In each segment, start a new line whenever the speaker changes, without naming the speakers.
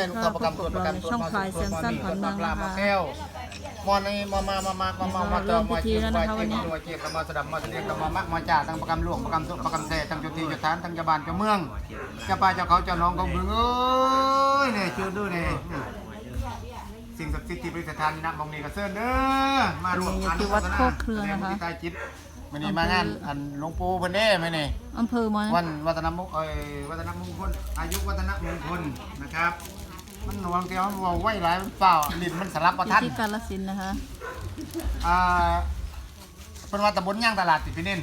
ม่ลูกทับประกำตัวประกำตัว
ช่องพลายแซมสันขวัญเมือง
ปลา
นะคะ
มาแก้วมอนนี่มามามามามามามาเติมมาเกี่ยวไปเกี่ยวตัวเกี่ยวกับมาสดับมาเสียกับมามักมาจ่าทั้งประกำหลวงประกำสุประกำแซ่ทั้งจุตีจุฐานทั้งเจ้าบ้านเจ้าเมืองเจ้าป่าเจ้าเขาเจ้าน้องเขาบึงเอ้ยเนี่ยชื่อดูเนี่ยสิ่งศักดิ์สิทธิ์ที่ประดิษฐานนี่นะมองนี่ก็เซิร์นเด้อมาร่วมงานที่ใต้จิตมันนี่มางานอันหลวงปู่เพิ่นเด้ไหมนี่
อำเภอมอ
วันวัฒนมงเอ้ยวัฒนมงคลอายุวัฒนมงคลนะครับ มันหน่วงเดียวมันเว่าไว้หลายมันเปล่าลิ้นมันสลับประ
อยู่
ทัน
ที่กาลสินธุ์นะคะ
อ่าเป็นว่าตำบลย่างตลาดติดพี่นิน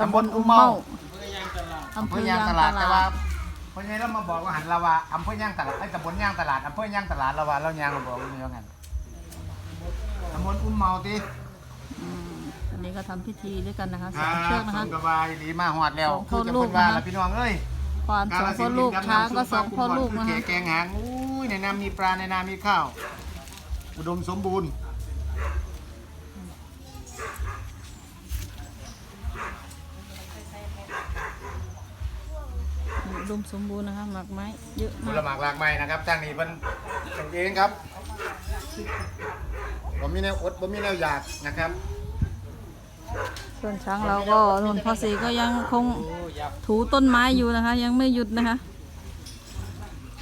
ตำบลอุ้มเมาอำ
อำ
เภ
เภ
อย่าง
อย่าง
ต
ต
ลา
ลา
ด
ดแต่ว่าเพราะไงเรามาบอกว่าหันละว่าอำเภอย่างตลาดไอ้ยตำบลย่างตลาดอำเภอย่างตลาดละว่าเราย่างเราบอกว่าอย่างนั้นตำบลอุ้มเมาติ
อืมอันนี้ก็ทำพิธีด้วยกันนะคะ
ค
สา
รั
มเชือก
บ
นะ
ส
คะ
มกบายดีมาหอดแล้ว
สองพ่
คืออจะ
ลู
พู
ก
ดว่า
นะคะ
ล่ะพี่น้องเอ้ย
ควานสองพ่อลูกช้างก็สองพ่อลูกนะคะ
แกงหางอุ้ยในน้ำมีปลาในน้ำมีข้าว อุดมสมบูรณ์
อุดมสมบูรณ์นะคะหมากไม้เยอะ
ผ
มา
ล
ก
หมากหลากไม้นะครับจ้างนี้เป็นเป็นเองครับผมมีแนวอดผมมีแนวอยากนะครับ
ส่วนช้างเราก็นนพ่อสีก็ยังคงถูต้นไม้อยู่นะคะ ยังไม่หยุดนะคะ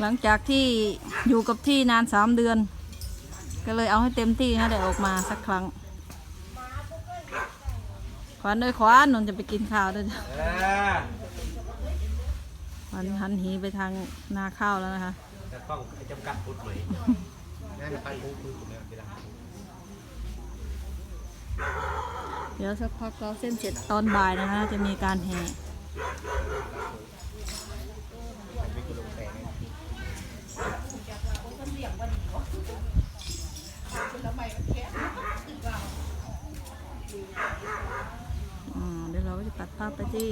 หลังจากที่อยู่กับที่นานสามเดือน ก็เลยเอาให้เต็มที่นะได้ออกมาสักครั้ง ขวานด้วยขวานนนจะไปกินข้าวด้วยจ้ะขวานหันหีไปทางนาข้าวแล้วนะคะ
จะต้องจำกัดพุทธไหม
นั่นไปปูปูผมเนี่ยไปดัง
เดี๋ยวสักพักเราเส้นเสร็จตอนบ่ายนะคะจะมีการแห่เดี๋ยวเราก็จะตัดภาพไปที่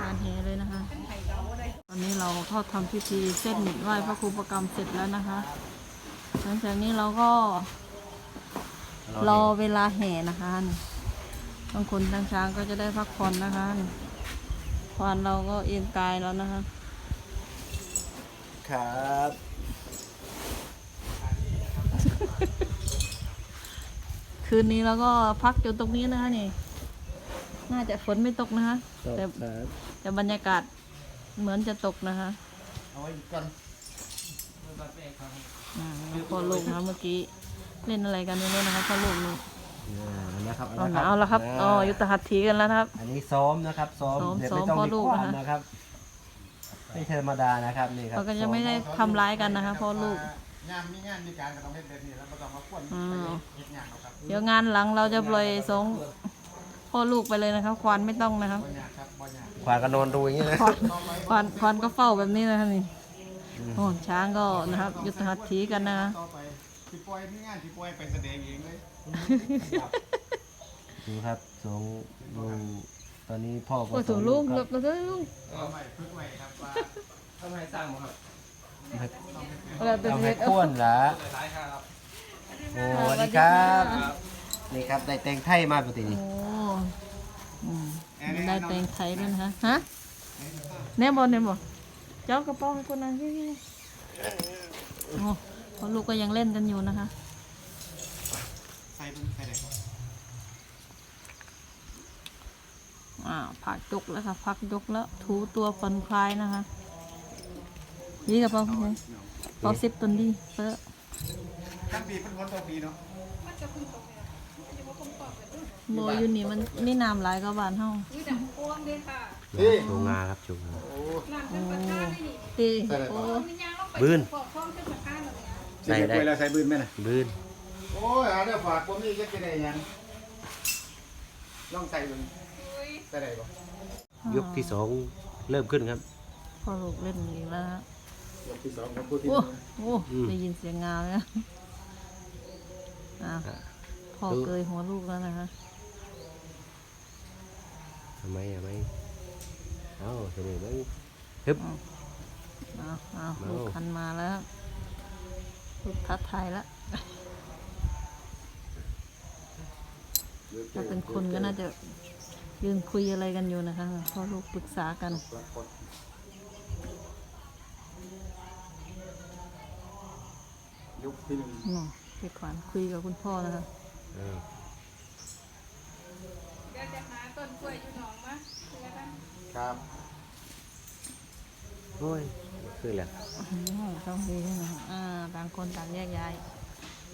การแห่เลยนะคะ ตอนนี้เราเข้าทำพิธีเส้นไหว้พระครูประกรรมเสร็จแล้วนะคะ หลังจากนี้เราก็รอเวลาแห่นะคะ บางคนทางช้างก็จะได้พักผ่อนนะคะควานเราก็เอียงกายแล้วนะคะ
ครับ
คืนนี้เราก็พักอยู่ตรงนี้นะคะนี่ น่าจะฝนไม่ตกนะคะแต่แต่บรรยากาศเหมือนจะตกนะคะ
เอาไว้ก่อน
อ่าพอลูกนะคะเมื่อกี้ เล่นอะไรกันไม่รู้นะคะพอลูกนี่
นะครับ
เอาหนาวแล้วครับอ๋อยุทธหัตถีกันแล้วนะครับ
อันนี้ซ้อมนะครับซ้อม
ซ้อม
เดี๋ยว
ซ้อ
ไม่
ม
ต้อง
พ่อ
มี
ลูก
ขวาน
นะคะ
นะครับไม่ธรรมดานะครับนี่ครับ
เราก็จะไม่ได้ทำร้ายกันนะคะพอลูก
งานมีงานมีการก็ต้องเฮ็ดแบบนี้แล้วก็ต้องมาควน
อ่า
เฮ็ดงานเอาครับ
เดี๋ยวงานหลังเราจะปล่อยสองพ่อลูกไปเลยนะครับ ควานไม่ต้องนะครับ
บ่ยากครับบ่ยาก
ขวานก็นอนดูอย่างนี้นะ
ควานควานควานก็เฝ้าแบบนี้นะครับนี่โอ้ช้างก็นะครับ ยุทธหัตถีกันนะ
ต่อไปสิปล่อยมีงานสิปล่อยไปแสดงเองเลย
ดูครับสองดูตอนนี้พ่อก็
โอ้ย
ส
ถู
อน
ลูก
ค
หล
รับบ
แล้วก็ลูก
เอาใหม่ฝึกใหม่ครับว่า
เอาละเป็น
เอา
เด็
ให้
ก
ข้วนละโอ้สวัสดีครับ นี่ครับได้แต่งไทยมาปกติ
โอ้อืมได้แปลงไทยด้วยนะคะฮะแน่บอลแน่บอลเจ้ากระป๋องให้คนนั้นที่โอ้พ่อลูกก็ยังเล่นกันอยู่นะคะ
ใส่ เบิ่งใส่ได้ก่อน
อ่าวผักยกแล้วค่ะพักยกแล้ว ถูตัวผ่อนคลายนะคะนี่กับเปาไงเปาสิบตันดีเปอะ
ทั้งปีเป็นคนต่อปีเนาะ
โมอยู่นี่มันนี่น้ำหลายก็บานเฮา
นี่
ชูงาครับชูงา
โอ้
โอ้ตี
ใส่ได้
โอ้
ก่อน
บืน
ใส่ได้แล้วใส่บืนไหมน่ะ
บืน
โอ้ยหาได้ฝากบ่มีจะกินได้หยังลองใส่เบิ่งใส่ได้บ่
ยกที่สองเริ่มขึ้นครับ
พอลูกเล่นอีกแล้วฮะ
ยกที่สองครับผู้ที่
โอ้โอ้
อืม
ได้ยินเสียงงาเลยนะอะพ่อเกยหัวลูกแล้วนะคะ
ทำไมอะไม่เอาทำไมไม่ฮึบ
เอาเอา
เอา
ลูกคันมาแล้วลูกทัดทายแล้ว ถ้าเป็นคนก็น่าจะยืนคุยอะไรกันอยู่นะคะพ่อลูกปรึกษากัน
ยุคที่หนึ่ง
เนาะพี่ขวัญคุยกับคุณพ่อนะคะ
เออ
เดี๋ยวจะหาต้นกล้วยอยู่หนองมะเดี๋ยวกัน
ครับ
โอ้ยคือแหละ
อืมต้องดีด้วยนะอ่าต่างคนต่างแยกย้าย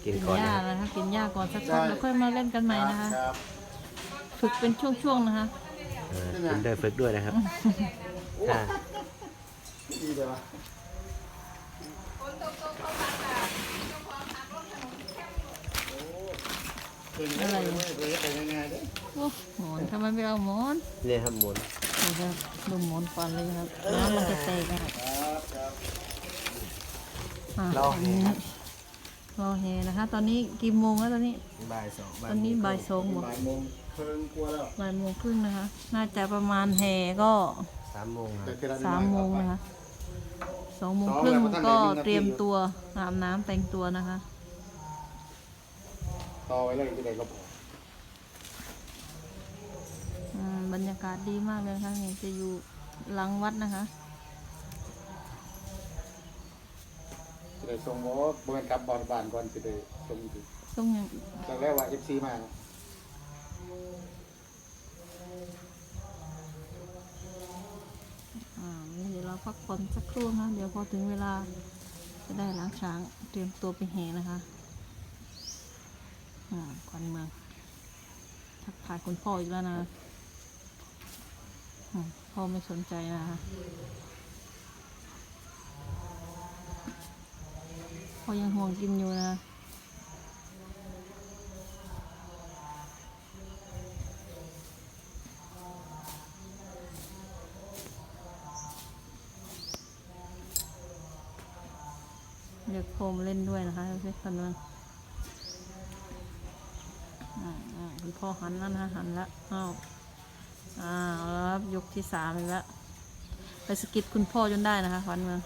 กิน
กิน
ก่อน
หญ้า
นะ
นะคะกินหญ้าก่อนสักพักแล้วค่อยมาเล่นกันใหม่นะคะ
ครับ
ฝึกเป็นช่วงๆนะคะ
เออกินได้ฝึกด้วยนะครับถ้า
ดีเลยวะ
คนโตโตเขาพักอะเจ้าของพักรถถนนแคบอยู่
เป็นอะไรเลยเป็นยังไงเด้
โอ้หมอนทำไมไม่เอาหมอน
เนี่ยครับหมุน
เดี๋ยวจะดูหมอนก่อนเลยครับน้ำมันจะแตกนะครับ
ครับครับ
อะ
รอ
ตอนนี้ รอแฮนะคะ ตอนนี้กี่โมงแล้วตอนนี้
บ่ายสอง
ตอนนี้บ่ายสองหมด
บ่ายโมงเพิ่งกลัวแล้ว
บ่ายโมงครึ่งนะคะ น่าจะประมาณแฮก็
สามโมงครับ
แต่ทีละนิดห
สา
น่
ม
อย
โมง
ครับ
นะคะสองโมง
สอง
ครึ่ง
แล้วท่าน
ก็
ได้ยินนาที
เตรียมตัวอาบน้ำแต่งตัวนะคะ
ต่อไว้เลยจะได้ลบ
อืมบรรยากาศดีมากเลยนะคะนี่จะอยู่หลังวัดนะคะ
จะได้ส่งโมบริเวณกลับบอลบานก่อนจะได้ส่งถึง
ตรงอย่าง
ตอนแรกว่า FC มาเนาะ
อ่าเดี๋ยวเราพักผ่อนสักครู่นะเดี๋ยวพอถึงเวลาจะได้ล้างช้างเตรียมตัวไปแห่นะคะอ่าขวัญเมืองทักทายคุณพ่ออีกแล้วนะอืมพ่อไม่สนใจนะคะ พอยังห่วงกินอยู่นะเรียกโฟมเล่นด้วยนะคะดูสิคนนึงอ่อ่าคุณพ่อหันแล้วนะหันแล้วอ้าวอ้าวแล้วครับยกที่สามอีกแล้วไปสกิดคุณพ่อจนได้นะคะขวัญเมือง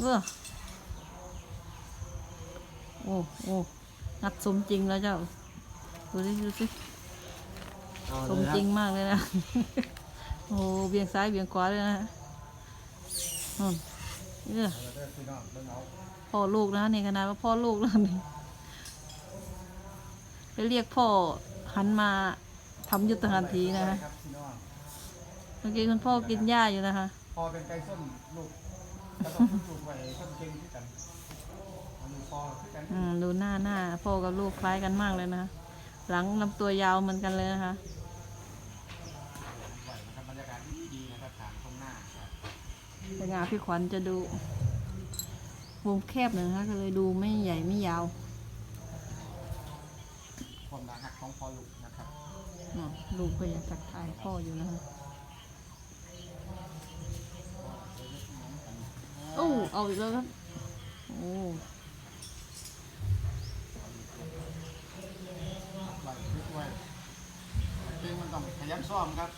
เออ โอ้โอ้งัดสมจริงแล้วเจ้า ดูสิดูสิ
เอา
ส
เล
ม
ยค
จ
รั
ริ
บ
งมากเลยนะ โอ้เบี่ยงซ้ายเบี่ยงขวาเลยนะฮะอืมเออ
พี่น้องเบิ่งเอา
พ่อลูกนะนี่ขนาดว่าพ่อลูกแล้วนี่ไปเรียกพ่อหันมาทำยุทธหันทีนะฮะ
ครับพี่น้อง
เมื่อกี้คุณพ่อกินหญ้าอยู่นะคะ
พอเป็นไก่ส้มลูกแล้วก็ลูกไว้ส้มเก่งที่กัน อันนี้พอที่กัน
อืมดูหน้าหน้าพ่อกับลูกคล้ายกันมากเลยนะคะหลังลำตัวยาวเหมือนกันเลยนะคะ
ไหวนะครับบรรยากาศดีดีนะครับทางตรงหน้าครับ
แต่งานพี่ขวัญจะดูวงแคบหน่อยนะคะก็เลยดูไม่ใหญ่ไม่ยาว
ความหนาหักของพอลูกนะครับ
อ๋อลูกก็ยังทักทายพ่ออยู่นะคะโอ้เอาอีกแล้วครับโอ้
ไหวลึกไว้เก่งมัน ต้องขยันซ้อมครับ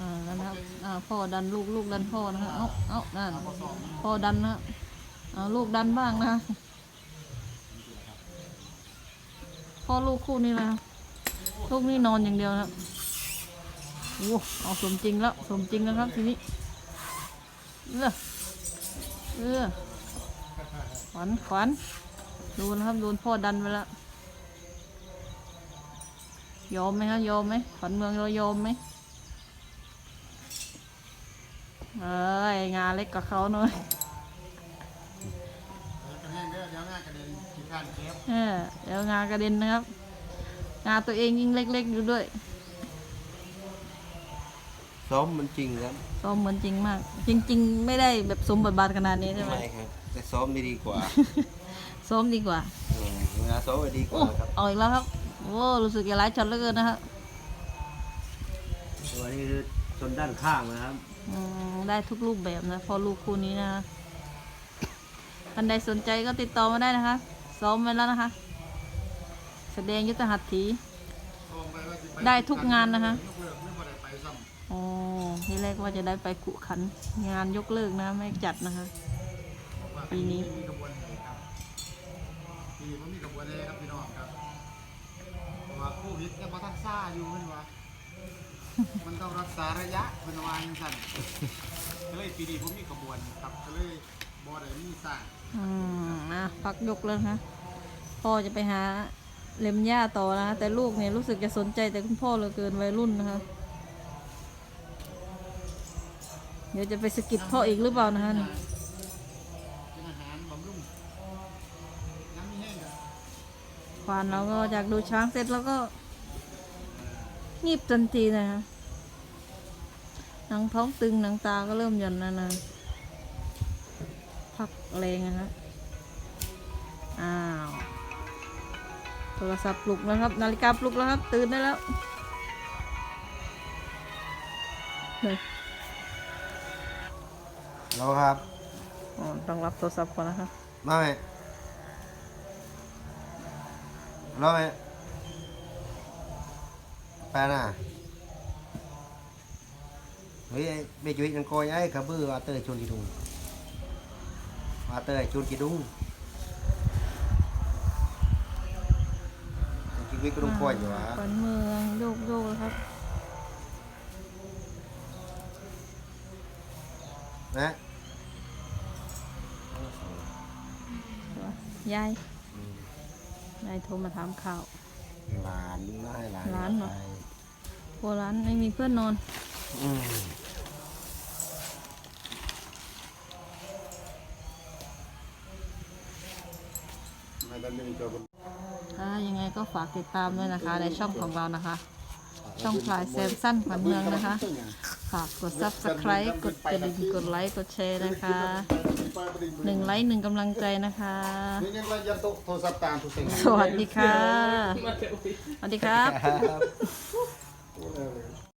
อ่าแล้วนะครับอ่าพ่อดันลูกลูกดันพ่อนะฮะเอาเอานั่น
เอาพอซ้อม
พ่อดันนะเอาลูกดันบ้างนะพ่อลูกคู่นี้นะลูกนี่นอนอย่างเดียวนะครับโอ้เอาสมจริงแล้วสมจริงแล้วครับทีนี้เออเออขวัญขวัญดูนะครับโดนพ่อดันไปแล้ว ยอมไหมครับยอมไหมขวัญเมืองเรายอมไหมเอ้ยงานเล็กกว่าเขาหน่อย
เดี๋ยวกระแห้งเด้อเดี๋ยวง่ายกระเด็นขี้ข้านเก็บ
เออเดี๋ยวงานกระเด็นนะครับ งานตัวเองยิ่งเล็ก ๆ อยู่ด้วย
ซ้อมมันจริงครับ
ซ้อมเหมือนจริงมาก จริง ๆ ไม่ได้แบบสมบทบาทขนาดนี้ใช่ไหม
ไม่ครับ แต่ซ้อมไม่ดีกว่า
ซ้อมดีกว่า
เออเวลาซ้อมไม่ดีก
โอ้
ว่าครับ
เอาอีกแล้วครับ โอ้รู้สึกจะหลายช็อตเหลือเกินนะครับ
ตัวนี้คือชนด้านข้างนะครับ
อืมได้ทุกรูปแบบนะพอลูกคู่นี้นะคะท่านใดสนใจก็ติดต่อมาได้นะคะ ซ้อมไว้แล้วนะคะ แสดงยุทธหัตถี
ซ้อมไปว่าสิไป
ได้ทุกงานนะคะ
ยกเลิกไม่บ่ได้ไปซ้ำ
อ๋อที่แรกว่าจะได้ไปขุขัน งานยกเลิกนะไม่จัดนะคะปีนี้
มีกระบวนแห่ครับปีนี้ผมมีกระบวนแห่ครับพี่น้องครับเพราะ ว่าโควิดเนี่ยมาทันซ่าอยู่มันวะมันต้องรักษาระยะเป็นวาจังสั่นก็เลยปีนี้ผมมีกระบวนครับก็เลยบ่ได้มีสร้าง
อืมอะพักยกแล้วนะคะพ่อจะไปหาเล็มหญ้าต่อนะคะแต่ลูกเนี่ยรู้สึกจะสนใจแต่คุณพ่อเหลือเกินวัยรุ่นนะคะเดี๋ยวจะไปสะกิดพ่ออีกหรือเปล่านะคะนี่
เป็น
ควานเราก็อยากดูช้างเสร็จแล้วก็งีบทันทีนะคะหนังท้องตึงหนังตาก็เริ่มหย่อนแล้วนะพักแรงนะฮะอ้าวโทรศัพท์ปลุกแล้วครับ นาฬิกาปลุกแล้วครับ ตื่นได้แล้วเลย
แล้วครับ
อ๋อต้องรับโทรศัพท์ก่อนนะคะ
มาไหมรอไหม ไปน่ะเฮ้ยเบจุยยังคอยไอ้กระบือว่าเตยชวนกีดุงว่าเตยชวนกีดุงกีวิกรุงคอยอยู่วะ
ขวัญเมืองโยกโยกแล้วครับ
นะ
ยาย ยายโทรมาถามข่าว
หลานนะให้หลาน
หลานเหรอโบร้านไม่มีเพื่อนนอน
อืม
ให้กันเป็นตัว
ค่ะยังไงก็ฝากติดตามด้วยนะคะ ในช่องของเรานะคะ ช่องพลายแซมสั้นขวัญเมืองนะคะ ฝากกด subscribe กดกระดิ่งกดไลค์ กดแชร์นะคะ หนึ่งไลค์หนึ่งกำลังใจนะคะ
นี่ยังว่ายันโตโทรศัพท์ตามทุกสิ่ง
สวัสดีค่ะ สวัสดีครับ
ครับ